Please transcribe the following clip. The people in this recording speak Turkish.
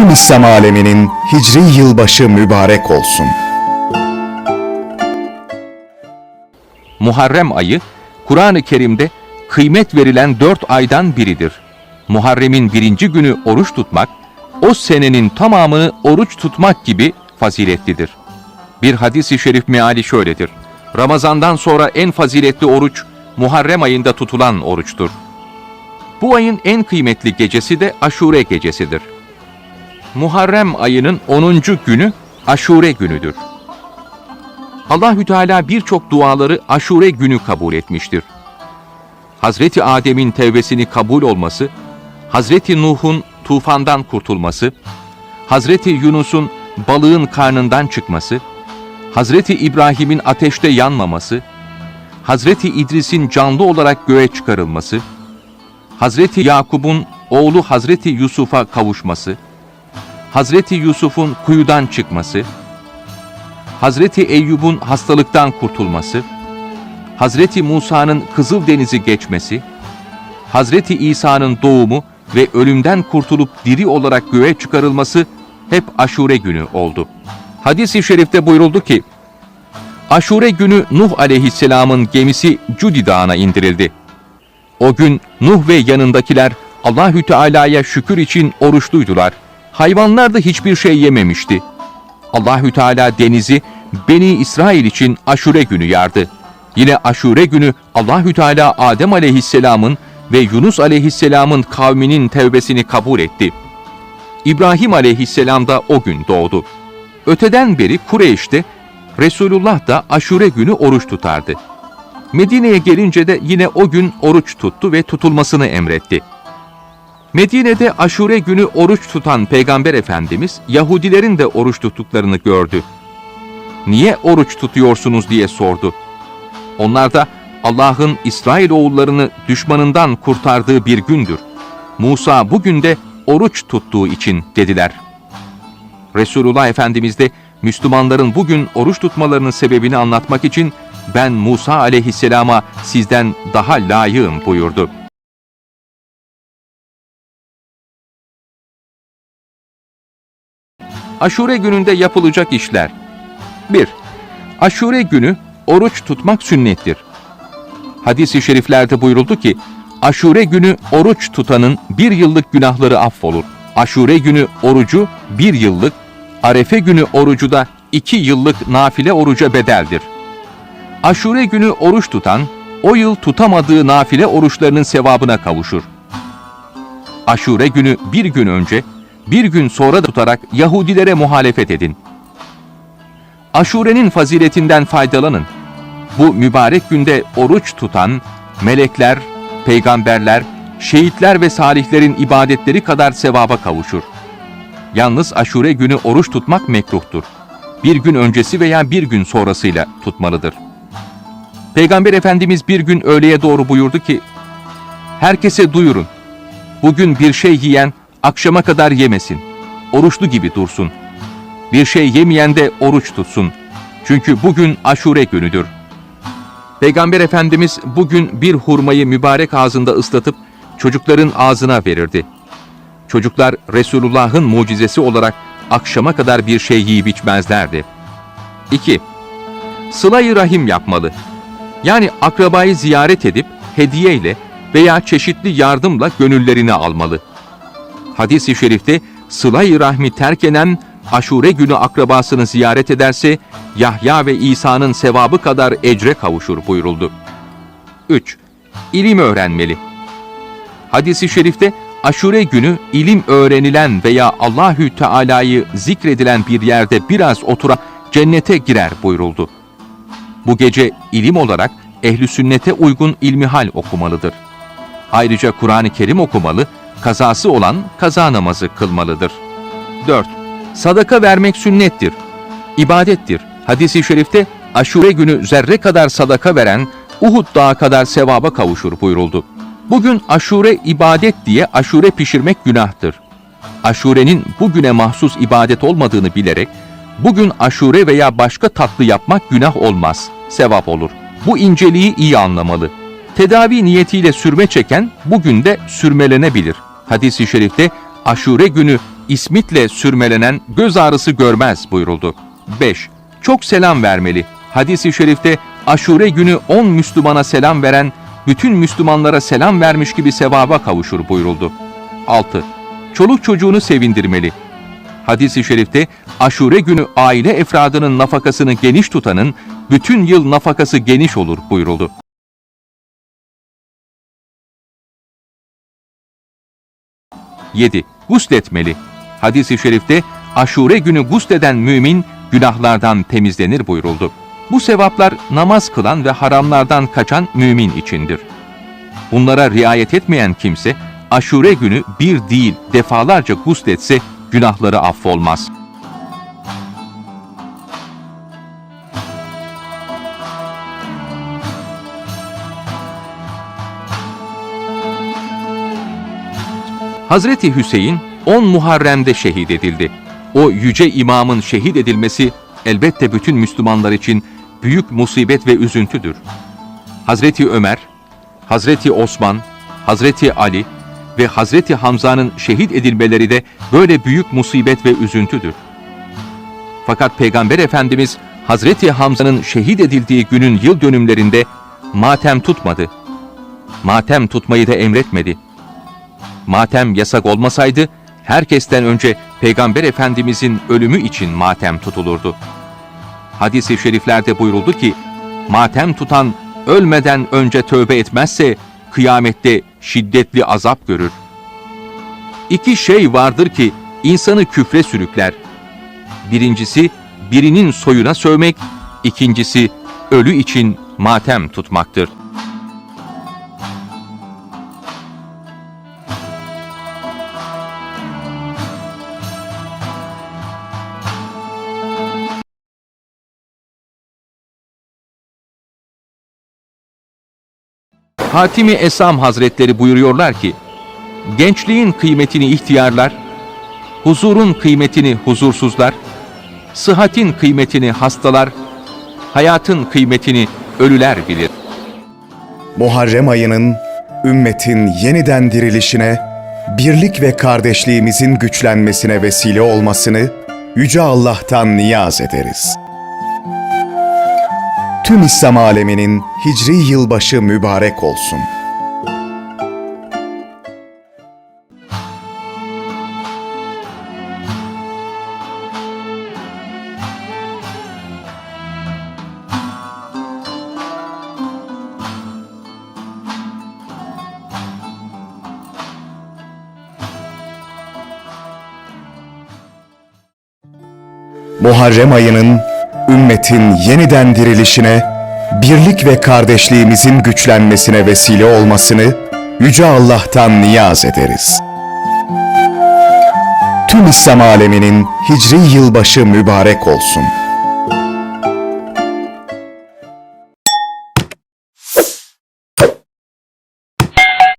bütün İslam aleminin hicri yılbaşı mübarek olsun. Muharrem ayı, Kur'an-ı Kerim'de kıymet verilen dört aydan biridir. Muharrem'in birinci günü oruç tutmak, o senenin tamamını oruç tutmak gibi faziletlidir. Bir hadis-i şerif meali şöyledir. Ramazandan sonra en faziletli oruç, Muharrem ayında tutulan oruçtur. Bu ayın en kıymetli gecesi de Aşure gecesidir. Muharrem ayının 10. günü Aşure günüdür. Allahü Teala birçok duaları Aşure günü kabul etmiştir. Hazreti Adem'in tevbesini kabul olması, Hazreti Nuh'un tufandan kurtulması, Hazreti Yunus'un balığın karnından çıkması, Hazreti İbrahim'in ateşte yanmaması, Hazreti İdris'in canlı olarak göğe çıkarılması, Hazreti Yakub'un oğlu Hazreti Yusuf'a kavuşması, Hazreti Yusuf'un kuyudan çıkması, Hazreti Eyyub'un hastalıktan kurtulması, Hazreti Musa'nın Kızıldeniz'i geçmesi, Hazreti İsa'nın doğumu ve ölümden kurtulup diri olarak göğe çıkarılması hep aşure günü oldu. Hadis-i şerifte buyuruldu ki, Aşure günü Nuh aleyhisselamın gemisi Cudi Dağı'na indirildi. O gün Nuh ve yanındakiler Allahü Teala'ya şükür için oruçluydular. Hayvanlar da hiçbir şey yememişti. Allahü Teala denizi Beni İsrail için Aşure günü yardı. Yine Aşure günü Allahü Teala Adem aleyhisselamın ve Yunus aleyhisselamın kavminin tevbesini kabul etti. İbrahim aleyhisselam da o gün doğdu. Öteden beri Kureyş'te Resulullah da Aşure günü oruç tutardı. Medine'ye gelince de yine o gün oruç tuttu ve tutulmasını emretti. Medine'de aşure günü oruç tutan Peygamber Efendimiz Yahudilerin de oruç tuttuklarını gördü. Niye oruç tutuyorsunuz diye sordu. Onlar da Allah'ın İsrail oğullarını düşmanından kurtardığı bir gündür. Musa bugün de oruç tuttuğu için dediler. Resulullah Efendimiz de Müslümanların bugün oruç tutmalarının sebebini anlatmak için ben Musa aleyhisselama sizden daha layığım buyurdu. Aşure gününde yapılacak işler 1. Aşure günü oruç tutmak sünnettir. Hadis-i şeriflerde buyuruldu ki, Aşure günü oruç tutanın bir yıllık günahları affolur. Aşure günü orucu bir yıllık, Arefe günü orucu da iki yıllık nafile oruca bedeldir. Aşure günü oruç tutan, o yıl tutamadığı nafile oruçlarının sevabına kavuşur. Aşure günü bir gün önce, bir gün sonra da tutarak Yahudilere muhalefet edin. Aşurenin faziletinden faydalanın. Bu mübarek günde oruç tutan, melekler, peygamberler, şehitler ve salihlerin ibadetleri kadar sevaba kavuşur. Yalnız aşure günü oruç tutmak mekruhtur. Bir gün öncesi veya bir gün sonrasıyla tutmalıdır. Peygamber Efendimiz bir gün öğleye doğru buyurdu ki, Herkese duyurun, bugün bir şey yiyen akşama kadar yemesin, oruçlu gibi dursun. Bir şey yemeyen de oruç tutsun. Çünkü bugün aşure günüdür. Peygamber Efendimiz bugün bir hurmayı mübarek ağzında ıslatıp çocukların ağzına verirdi. Çocuklar Resulullah'ın mucizesi olarak akşama kadar bir şey yiyip içmezlerdi. 2. Sıla-i Rahim yapmalı. Yani akrabayı ziyaret edip hediyeyle veya çeşitli yardımla gönüllerini almalı. Hadis-i şerifte sıla-i rahmi terk eden aşure günü akrabasını ziyaret ederse Yahya ve İsa'nın sevabı kadar ecre kavuşur buyuruldu. 3. İlim öğrenmeli. Hadis-i şerifte aşure günü ilim öğrenilen veya Allahü Teala'yı zikredilen bir yerde biraz otura cennete girer buyuruldu. Bu gece ilim olarak ehli sünnete uygun ilmihal okumalıdır. Ayrıca Kur'an-ı Kerim okumalı, kazası olan kaza namazı kılmalıdır. 4. Sadaka vermek sünnettir. İbadettir. Hadis-i şerifte aşure günü zerre kadar sadaka veren Uhud dağı kadar sevaba kavuşur buyuruldu. Bugün aşure ibadet diye aşure pişirmek günahtır. Aşurenin bugüne mahsus ibadet olmadığını bilerek bugün aşure veya başka tatlı yapmak günah olmaz, sevap olur. Bu inceliği iyi anlamalı. Tedavi niyetiyle sürme çeken bugün de sürmelenebilir. Hadis-i şerifte aşure günü İsmitle sürmelenen göz ağrısı görmez buyuruldu. 5. Çok selam vermeli. Hadis-i şerifte aşure günü 10 Müslümana selam veren, bütün Müslümanlara selam vermiş gibi sevaba kavuşur buyuruldu. 6. Çoluk çocuğunu sevindirmeli. Hadis-i şerifte aşure günü aile efradının nafakasını geniş tutanın bütün yıl nafakası geniş olur buyuruldu. Yedi, Gusletmeli. Hadis-i şerifte aşure günü gusleden mümin günahlardan temizlenir buyuruldu. Bu sevaplar namaz kılan ve haramlardan kaçan mümin içindir. Bunlara riayet etmeyen kimse aşure günü bir değil defalarca gusletse günahları affolmaz. Hazreti Hüseyin 10 Muharrem'de şehit edildi. O yüce imamın şehit edilmesi elbette bütün Müslümanlar için büyük musibet ve üzüntüdür. Hazreti Ömer, Hazreti Osman, Hazreti Ali ve Hazreti Hamza'nın şehit edilmeleri de böyle büyük musibet ve üzüntüdür. Fakat Peygamber Efendimiz Hazreti Hamza'nın şehit edildiği günün yıl dönümlerinde matem tutmadı. Matem tutmayı da emretmedi. Matem yasak olmasaydı herkesten önce Peygamber Efendimizin ölümü için matem tutulurdu. Hadis-i şeriflerde buyuruldu ki, matem tutan ölmeden önce tövbe etmezse kıyamette şiddetli azap görür. İki şey vardır ki insanı küfre sürükler. Birincisi birinin soyuna sövmek, ikincisi ölü için matem tutmaktır. Hatimi Esam Hazretleri buyuruyorlar ki, gençliğin kıymetini ihtiyarlar, huzurun kıymetini huzursuzlar, sıhhatin kıymetini hastalar, hayatın kıymetini ölüler bilir. Muharrem ayının ümmetin yeniden dirilişine, birlik ve kardeşliğimizin güçlenmesine vesile olmasını Yüce Allah'tan niyaz ederiz. Tüm İslam aleminin Hicri yılbaşı mübarek olsun. Muharrem ayının ümmetin yeniden dirilişine, birlik ve kardeşliğimizin güçlenmesine vesile olmasını Yüce Allah'tan niyaz ederiz. Tüm İslam aleminin Hicri yılbaşı mübarek olsun.